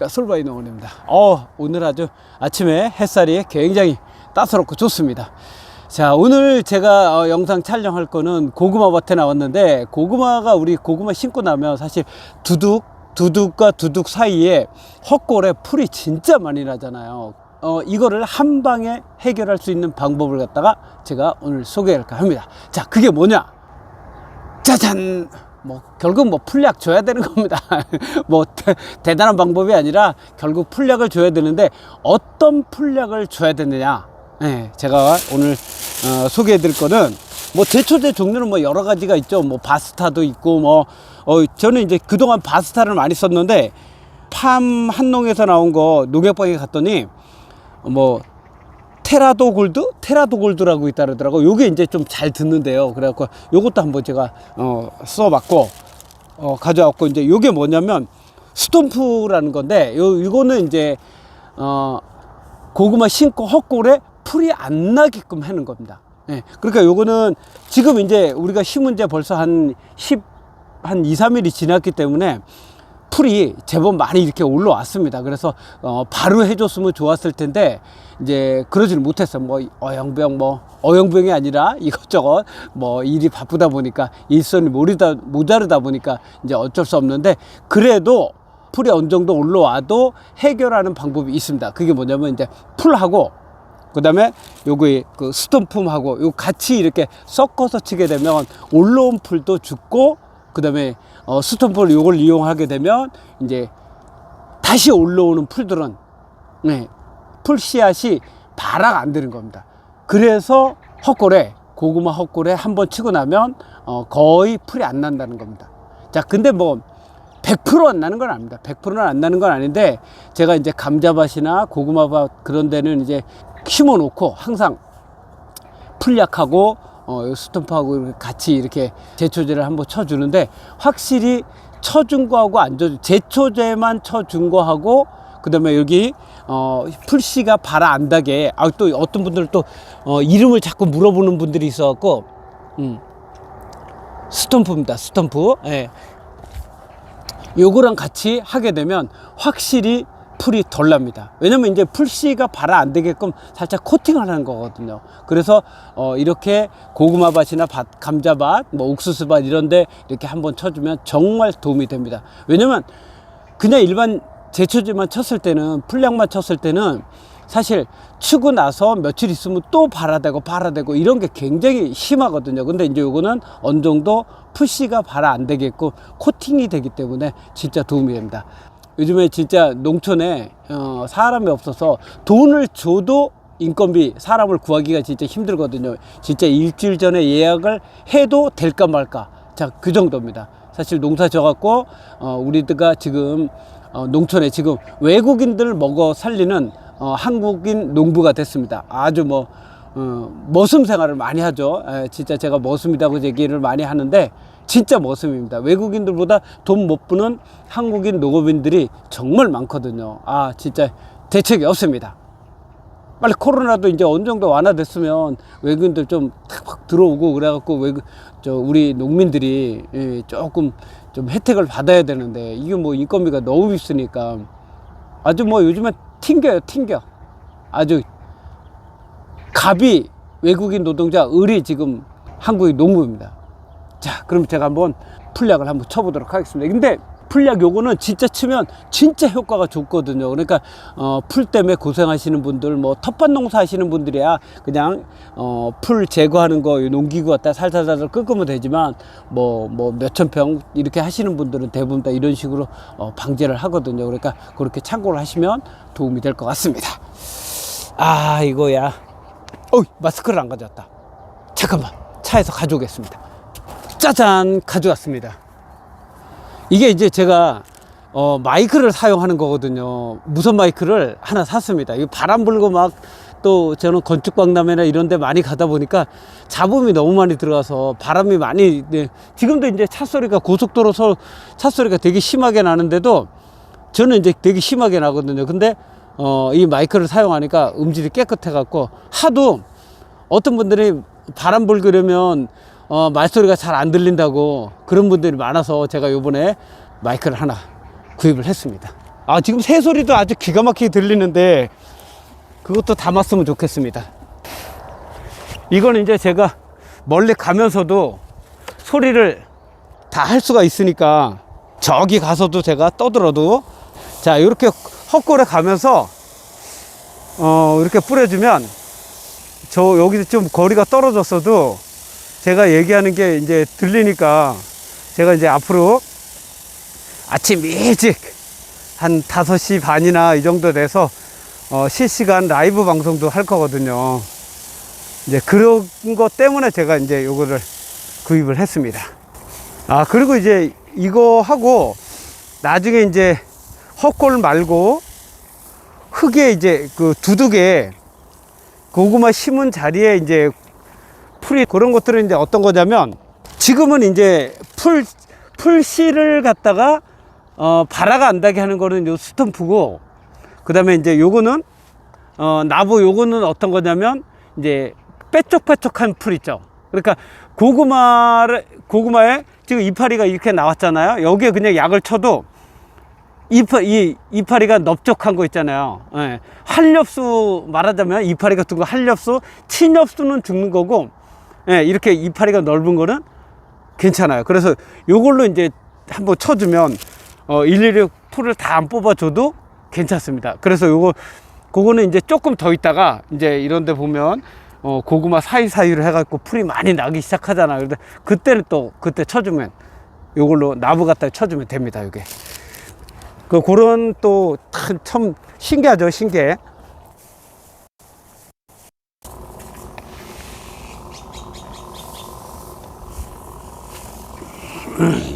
안녕하십니까. 솔바이 농원입니다. 어, 오늘 아주 아침에 햇살이 굉장히 따스럽고 좋습니다. 자 오늘 제가 어, 영상 촬영할 거는 고구마 밭에 나왔는데 고구마가 우리 고구마 심고 나면 사실 두둑 두둑과 두둑 사이에 헛골에 풀이 진짜 많이 나잖아요. 어, 이거를 한 방에 해결할 수 있는 방법을 갖다가 제가 오늘 소개할까 합니다. 자 그게 뭐냐? 짜잔! 뭐 결국 뭐 풀약 줘야 되는 겁니다. 뭐 대, 대단한 방법이 아니라 결국 풀약을 줘야 되는데 어떤 풀약을 줘야 되느냐? 네, 제가 오늘 어, 소개해 드릴 거는 뭐 제초제 종류는 뭐 여러 가지가 있죠. 뭐 바스타도 있고 뭐 어, 저는 이제 그동안 바스타를 많이 썼는데 팜 한농에서 나온 거 농약방에 갔더니 뭐 테라도 골드? 테라도 골드라고 있다 그러더라고. 요게 이제 좀 잘 듣는데요. 그래갖고 요것도 한번 제가 어, 써봤고, 어, 가져왔고, 이제 요게 뭐냐면 스톰프라는 건데, 요, 이거는 이제, 어, 고구마 심고 헛골에 풀이 안 나게끔 하는 겁니다. 예. 그러니까 요거는 지금 이제 우리가 심은 지 벌써 한 10, 한 2, 3일이 지났기 때문에 풀이 제법 많이 이렇게 올라왔습니다. 그래서 어, 바로 해줬으면 좋았을 텐데 이제 그러지는 못했어. 뭐 어영병 뭐 어영병이 아니라 이것저것 뭐 일이 바쁘다 보니까 일선이 모르다 모자르다 보니까 이제 어쩔 수 없는데 그래도 풀이 어느 정도 올라와도 해결하는 방법이 있습니다. 그게 뭐냐면 이제 풀하고 그다음에 요거 그 스톤품하고 요 같이 이렇게 섞어서 치게 되면 올라온 풀도 죽고 그다음에 어, 스톤풀 요걸 이용하게 되면 이제 다시 올라오는 풀들은 네, 풀 씨앗이 발화가 안 되는 겁니다. 그래서 헛골에 고구마 헛골에 한 번 치고 나면 어, 거의 풀이 안 난다는 겁니다. 자, 근데 뭐 100%안 나는 건 아닙니다. 100%는 안 나는 건 아닌데 제가 이제 감자밭이나 고구마밭 그런 데는 이제 심어 놓고 항상 풀약하고 어, 요 스톰프하고 같이 이렇게 제초제를 한번 쳐주는데 확실히 쳐준 거하고 안 쳐준 제초제만 쳐준 거하고 그 다음에 여기 어, 풀씨가 발아 안 닿게 아 또 어떤 분들 또 어, 이름을 자꾸 물어보는 분들이 있어갖고 음, 스톰프입니다 스톰프 예. 요거랑 같이 하게 되면 확실히 풀이 덜 납니다. 왜냐면 이제 풀씨가 발아 안 되게끔 살짝 코팅을 하는 거거든요. 그래서 어 이렇게 고구마 밭이나 밭, 감자밭, 뭐 옥수수 밭 이런데 이렇게 한번 쳐주면 정말 도움이 됩니다. 왜냐면 그냥 일반 제초제만 쳤을 때는 풀약만 쳤을 때는 사실 치고 나서 며칠 있으면 또 발아되고 발아되고 이런 게 굉장히 심하거든요. 근데 이제 요거는 어느 정도 푸시가 발아 안 되겠고 코팅이 되기 때문에 진짜 도움이 됩니다. 요즘에 진짜 농촌에 어, 사람이 없어서 돈을 줘도 인건비 사람을 구하기가 진짜 힘들거든요. 진짜 일주일 전에 예약을 해도 될까 말까. 자, 그 정도입니다. 사실 농사 져갖고 어, 우리가 지금 어, 농촌에 지금 외국인들 먹어 살리는 어, 한국인 농부가 됐습니다. 아주 뭐 어, 머슴 생활을 많이 하죠. 에, 진짜 제가 머슴이라고 얘기를 많이 하는데 진짜 머슴입니다. 외국인들보다 돈못 버는 한국인 농업인들이 정말 많거든요. 아, 진짜 대책이 없습니다. 빨리 코로나도 이제 어느 정도 완화됐으면 외국인들 좀 탁 들어오고 그래갖고 외국 저 우리 농민들이 예, 조금 좀 혜택을 받아야 되는데 이게 뭐 인건비가 너무 비싸니까 아주 뭐 요즘에 튕겨요 튕겨 아주 갑이 외국인 노동자 을이 지금 한국의 농부입니다. 자, 그럼 제가 한번 풀약을 한번 쳐보도록 하겠습니다. 근데 풀약 요거는 진짜 치면 진짜 효과가 좋거든요. 그러니까 어, 풀 때문에 고생하시는 분들, 뭐 텃밭 농사 하시는 분들이야 그냥 어, 풀 제거하는 거 농기구 갖다 살살살살 끄끄면 되지만 뭐 뭐 몇천 평 이렇게 하시는 분들은 대부분 다 이런 식으로 어, 방제를 하거든요. 그러니까 그렇게 참고를 하시면 도움이 될 것 같습니다. 아 이거야. 어이 마스크를 안 가져왔다. 잠깐만 차에서 가져오겠습니다. 짜잔 가져왔습니다. 이게 이제 제가 어, 마이크를 사용하는 거거든요. 무선 마이크를 하나 샀습니다. 이 바람 불고 막 또 저는 건축 박람회나 이런 데 많이 가다 보니까 잡음이 너무 많이 들어가서 바람이 많이 네. 지금도 이제 차 소리가 고속도로서 차 소리가 되게 심하게 나는데도 저는 이제 되게 심하게 나거든요. 근데 어, 이 마이크를 사용하니까 음질이 깨끗해 갖고 하도 어떤 분들이 바람 불고 이러면 어, 말소리가 잘 안 들린다고 그런 분들이 많아서 제가 요번에 마이크를 하나 구입을 했습니다. 아, 지금 새 소리도 아주 기가 막히게 들리는데 그것도 담았으면 좋겠습니다. 이거는 이제 제가 멀리 가면서도 소리를 다 할 수가 있으니까 저기 가서도 제가 떠들어도 자, 이렇게 헛골에 가면서 어, 이렇게 뿌려주면 저 여기서 좀 거리가 떨어졌어도 제가 얘기하는 게 이제 들리니까 제가 이제 앞으로 아침 일찍 한 5시 반이나 이 정도 돼서 어, 실시간 라이브 방송도 할 거거든요. 이제 그런 것 때문에 제가 이제 요거를 구입을 했습니다. 아, 그리고 이제 이거 하고 나중에 이제 헛골 말고 흙에 이제 그 두둑에 고구마 심은 자리에 이제 풀이 그런 것들은 이제 어떤 거냐면 지금은 이제 풀 풀씨를 갖다가 어 바라가 안 나게 하는 거는 요 스탬프고 그 다음에 이제 요거는 어 나무 요거는 어떤 거냐면 이제 빼쪽빼쪽한 풀 있죠. 그러니까 고구마를 고구마에 지금 이파리가 이렇게 나왔잖아요. 여기에 그냥 약을 쳐도 이파, 이 이파리가 넓적한 거 있잖아요. 예. 한렵수 말하자면 이파리 같은 거 한렵수, 친엽수는 죽는 거고, 예, 이렇게 이파리가 넓은 거는 괜찮아요. 그래서 요걸로 이제 한번 쳐주면, 어, 일일이 풀을 다안 뽑아줘도 괜찮습니다. 그래서 요거, 그거는 이제 조금 더 있다가, 이제 이런 데 보면, 어, 고구마 사이사이로 해갖고 풀이 많이 나기 시작하잖아요. 근데 그때는 또, 그때 쳐주면, 요걸로 나무 갖다 쳐주면 됩니다, 요게. 그 그런 또 참 신기하죠 신기해 mm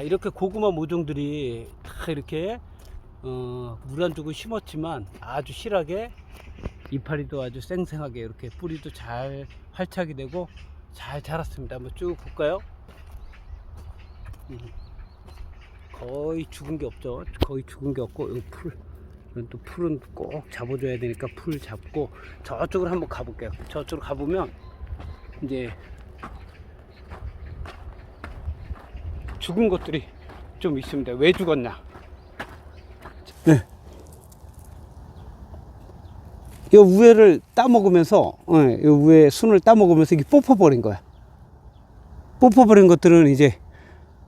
자 이렇게 고구마 모종들이 다 이렇게 어, 물 안 주고 심었지만 아주 실하게 이파리도 아주 쌩쌩하게 이렇게 뿌리도 잘 활착이 되고 잘 자랐습니다. 한번 쭉 볼까요? 음. 거의 죽은 게 없죠. 거의 죽은 게 없고 이 풀, 이건 또 풀은 꼭 잡아줘야 되니까 풀 잡고 저쪽으로 한번 가볼게요. 저쪽으로 가보면 이제 죽은 것들이 좀 있습니다. 왜 죽었냐? 네. 이 우에를 따먹으면서, 예, 이 우에 순을 따먹으면서 이게 뽑아버린 거야. 뽑아버린 것들은 이제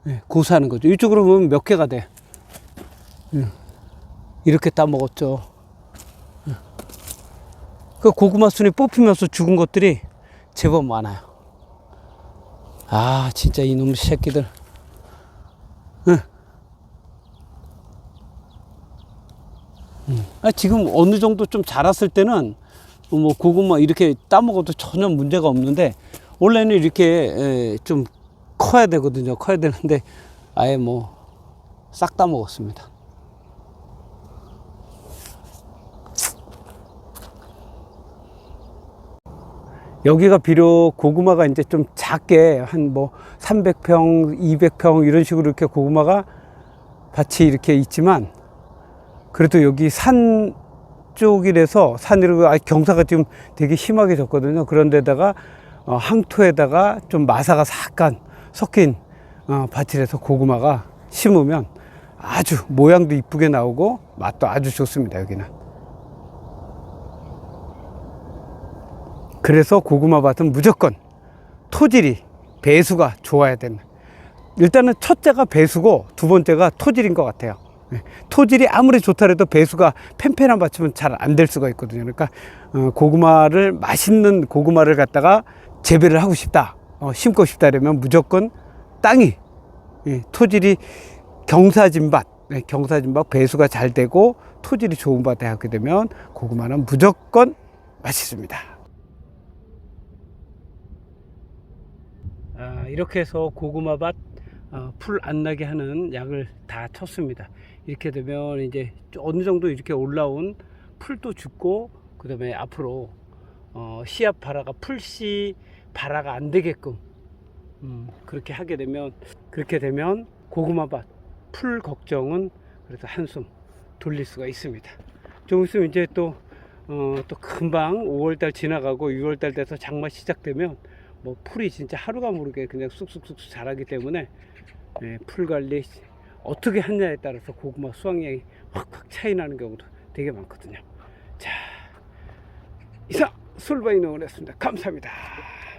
예, 고사하는 거죠. 이쪽으로 보면 몇 개가 돼. 예. 이렇게 따먹었죠. 예. 그 고구마 순이 뽑히면서 죽은 것들이 제법 많아요. 아, 진짜 이놈 새끼들. 지금 어느 정도 좀 자랐을 때는 뭐 고구마 이렇게 따먹어도 전혀 문제가 없는데 원래는 이렇게 에, 좀 커야 되거든요. 커야 되는데 아예 뭐싹 따먹었습니다. 여기가 비록 고구마가 이제 좀 작게 한 뭐 300평, 200평 이런 식으로 이렇게 고구마가 밭이 이렇게 있지만 그래도 여기 산 쪽이라서 산이라고 아, 경사가 지금 되게 심하게 졌거든요. 그런데다가 어, 항토에다가 좀 마사가 약간 섞인 어, 밭이라서 고구마가 심으면 아주 모양도 이쁘게 나오고 맛도 아주 좋습니다. 여기는. 그래서 고구마 밭은 무조건 토질이 배수가 좋아야 된다. 일단은 첫째가 배수고 두 번째가 토질인 것 같아요. 예, 토질이 아무리 좋다 해도 배수가 팽팽한 밭이면 잘 안 될 수가 있거든요. 그러니까 어, 고구마를 맛있는 고구마를 갖다가 재배를 하고 싶다, 어, 심고 싶다 그러면 무조건 땅이 예, 토질이 경사진 밭, 예, 경사진 밭 배수가 잘 되고 토질이 좋은 밭에 하게 되면 고구마는 무조건 맛있습니다. 아, 이렇게 해서 고구마 밭 어, 풀안 나게 하는 약을 다 쳤습니다. 이렇게 되면 이제 어느 정도 이렇게 올라온 풀도 죽고 그 다음에 앞으로 어, 씨앗 발화가 풀씨 발화가 안 되게끔 음, 그렇게 하게 되면 그렇게 되면 고구마 밭 풀 걱정은 그래도 한숨 돌릴 수가 있습니다. 좀 있으면 이제 또 어, 또 금방 5월달 지나가고 6월달 돼서 장마 시작되면 뭐 풀이 진짜 하루가 모르게 그냥 쑥쑥쑥 자라기 때문에 예, 풀 관리 어떻게 하냐에 따라서 고구마 수확량이 확확 차이 나는 경우도 되게 많거든요. 자, 이상 솔바이너원이었습니다. 감사합니다.